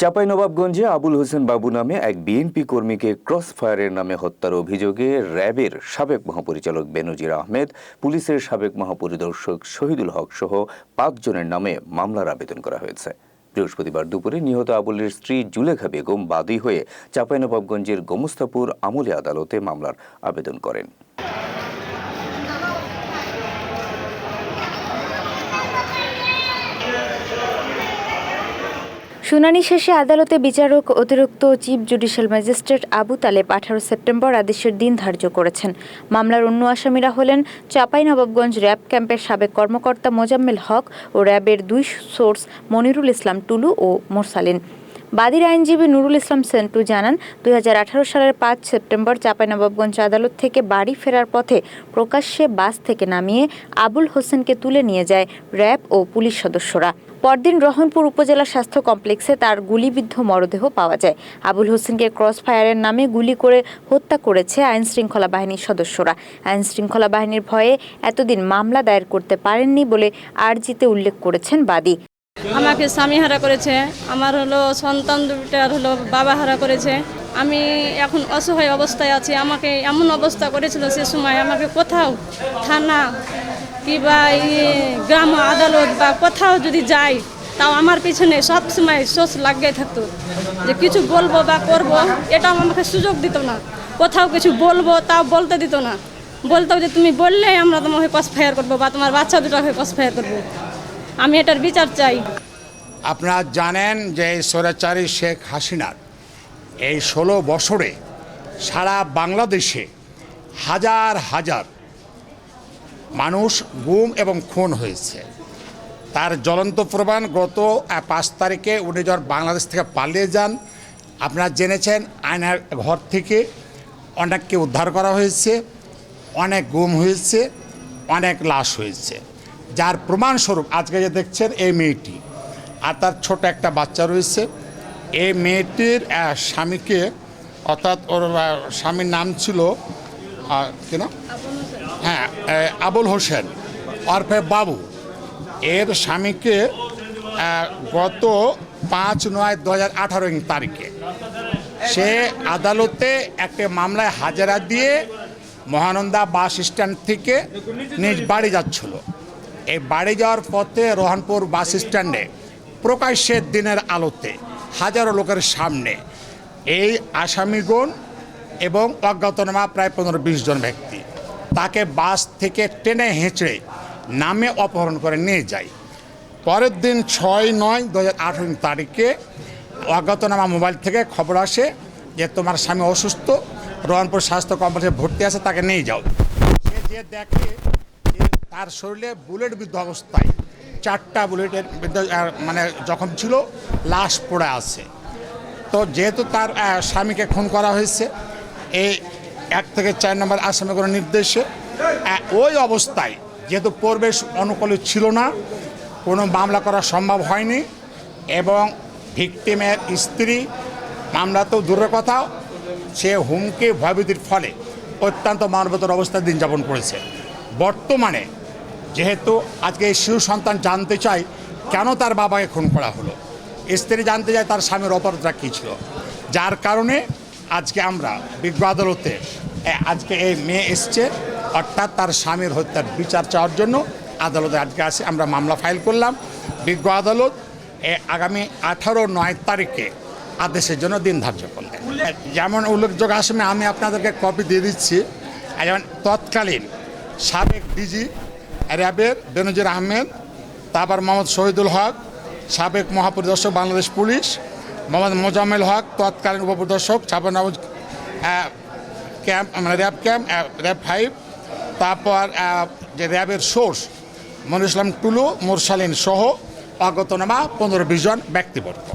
চাঁপাইনবাবগঞ্জে আবুল হোসেন বাবু নামে এক বিএনপি কর্মীকে ক্রস ফায়ারের নামে হত্যার অভিযোগে র্যাবের সাবেক মহাপরিচালক বেনজির আহমেদ, পুলিশের সাবেক মহাপরিদর্শক শহীদুল হক সহ পাঁচজনের নামে মামলার আবেদন করা হয়েছে। বৃহস্পতিবার দুপুরে নিহত আবুলের স্ত্রী জুলেখা বেগম বাদী হয়ে চাঁপাইনবাবগঞ্জের গোমস্তাপুর আমলে আদালতে মামলার আবেদন করেন। শুনানি শেষে আদালতে বিচারক অতিরিক্ত chief judicial magistrate Abu Taleb আঠারো সেপ্টেম্বর আদেশের দিন ধার্য করেছেন। মামলার অন্য আসামিরা হলেন চাঁপাইনবাবগঞ্জ র্যাব ক্যাম্পের সাবেক কর্মকর্তা মোজাম্মেল হক ও র্যাবের দুই সোর্স মনিরুল ইসলাম টুলু ও মোরসালিন। বাদীর আইনজীবী নুরুল ইসলাম সেন্টু জানান, দুই হাজার আঠারো সালের পাঁচ সেপ্টেম্বর চাঁপাইনবাবগঞ্জ আদালত থেকে বাড়ি ফেরার পথে প্রকাশ্যে বাস থেকে নামিয়ে আবুল হোসেনকে তুলে নিয়ে যায় র্যাব ও পুলিশ সদস্যরা। পরদিন রহনপুর উপজেলা স্বাস্থ্য কমপ্লেক্সে তার গুলিবিদ্ধ মরদেহ পাওয়া যায়। আবুল হোসেনকে ক্রস ফায়ারের নামে গুলি করে হত্যা করেছে আইন শৃঙ্খলা বাহিনীর সদস্যরা। আইন শৃঙ্খলা বাহিনীর ভয়ে এতদিন মামলা দায়ের করতে পারেননি বলে আরজিতে উল্লেখ করেছেন বাদী। আমাকে স্বামী হারা করেছে, আমার হলো সন্তান দুটার হলো বাবা হারা করেছে। আমি এখন অসহায় অবস্থায় আছি, আমাকে এমন অবস্থা করেছিল সে সময় আমাকে কোথাও, থানা কিংবা ইয়ে গ্রাম আদালত বা কোথাও যদি যাই, তাও আমার পিছনে সব সময় সোচ লাগিয়ে থাকতো যে কিছু বলব বা করব এটা আমাকে সুযোগ দিত না। কোথাও কিছু বলব তাও বলতে দিত না। বলতো যে তুমি বললে আমরা তোমাকে কস ফায়ার করব বা তোমার বাচ্চা দুটাকে কস ফায়ার করব। আমি এটার বিচার চাই। আপনারা জানেন যে স্বৈরাচারী শেখ হাসিনার এই ষোলো বছরে সারা বাংলাদেশে হাজার হাজার মানুষ গুম এবং খুন হয়েছে। তার জ্বলন্ত প্রমাণ গত পাঁচ তারিখে উনি যখন বাংলাদেশ থেকে পালিয়ে যান, আপনারা জেনেছেন আয়নার ঘর থেকে অনেককে উদ্ধার করা হয়েছে, অনেক গুম হয়েছে, অনেক লাশ হয়েছে। যার প্রমাণস্বরূপ আজকে যে দেখছেন এই মেয়েটি। আর তার ছোট একটা বাচ্চা রয়েছে। এই মেয়েটির স্বামীকে অর্থাৎ ওর স্বামীর নাম ছিল আহ, কি হ্যাঁ আবুল হোসেন অরফে বাবু। এর স্বামীকে গত পাঁচ নয় দু হাজার আঠারো তারিখে। সে আদালতে একটা মামলায় হাজারা দিয়ে মহানন্দা বাস স্ট্যান্ড থেকে নিজ বাড়ি যাচ্ছিল। এই বাড়ি যাওয়ার পথে রোহানপুর বাস স্ট্যান্ডে প্রকাশ্যের দিনের আলোতে হাজারো লোকের সামনে এই আসামিগণ এবং অজ্ঞাতনামা প্রায় পনেরো বিশ জন ব্যক্তি। তাকে বাস থেকে টেনে হেঁচড়ে নামে অপহরণ করে নিয়ে যায়। পরের দিন ছয় নয় দু হাজার তারিখে অজ্ঞাতনামা মোবাইল থেকে খবর আসে যে তোমার স্বামী অসুস্থ রহনপুর স্বাস্থ্য কমপ্লেক্সে ভর্তি আছে, তাকে নিয়ে যাও। সে যে দেখে তার শরীরে বুলেট বিদ্ধ অবস্থায়, চারটা বুলেটের মানে জখম ছিল, লাশ পড়ে আছে। তো যেহেতু তার স্বামীকে খুন করা হয়েছে এই এক থেকে চার নম্বর আসামিগুলোর নির্দেশে ওই অবস্থায় যেহেতু পরিবেশ অনুকূলে ছিল না, কোনো মামলা করা সম্ভব হয়নি এবং ভিকটিমের স্ত্রী মামলা তো দূরের কথা, সে হুমকি ভয়ভীতির ফলে অত্যন্ত মানবতার অবস্থায় দিন যাপন করেছে। বর্তমানে যেহেতু আজকে এই শিশু সন্তান জানতে চায় কেন তার বাবাকে খুন করা হলো? স্ত্রী জানতে চায় তার স্বামীর অপরাধটা কী ছিল? যার কারণে আজকে আমরা বিজ্ঞ আদালতে আজকে এই মেয়ে এসছে অর্থাৎ তার স্বামীর হত্যার বিচার চাওয়ার জন্য আদালতে আজকে আসে আমরা মামলা ফাইল করলাম। বিজ্ঞ আদালত এ, আগামী আঠারো নয় তারিখে আদেশের জন্য দিন ধার্য করলেন। যেমন উল্লেখযোগ্য আসামে আমি আপনাদেরকে কপি দিয়ে দিচ্ছি। যেমন তৎকালীন সাবেক ডিজি র্যাবের বেনজির আহমেদ তারপর মোহাম্মদ শহীদুল হক সাবেক মহাপরিদর্শক বাংলাদেশ পুলিশ মোহাম্মদ মোজাম্মেল হক, তৎকালীন উপপ্রদর্শক ছাপান্ন ক্যাম্প মানে র্যাব ক্যাম্প র্যাব ফাইভ, তারপর যে র্যাবের সোর্স মনুসলাম ইসলাম টুলু, মুরসালিন সহ অগতনামা পনেরো বিশ জন ব্যক্তিবর্গ।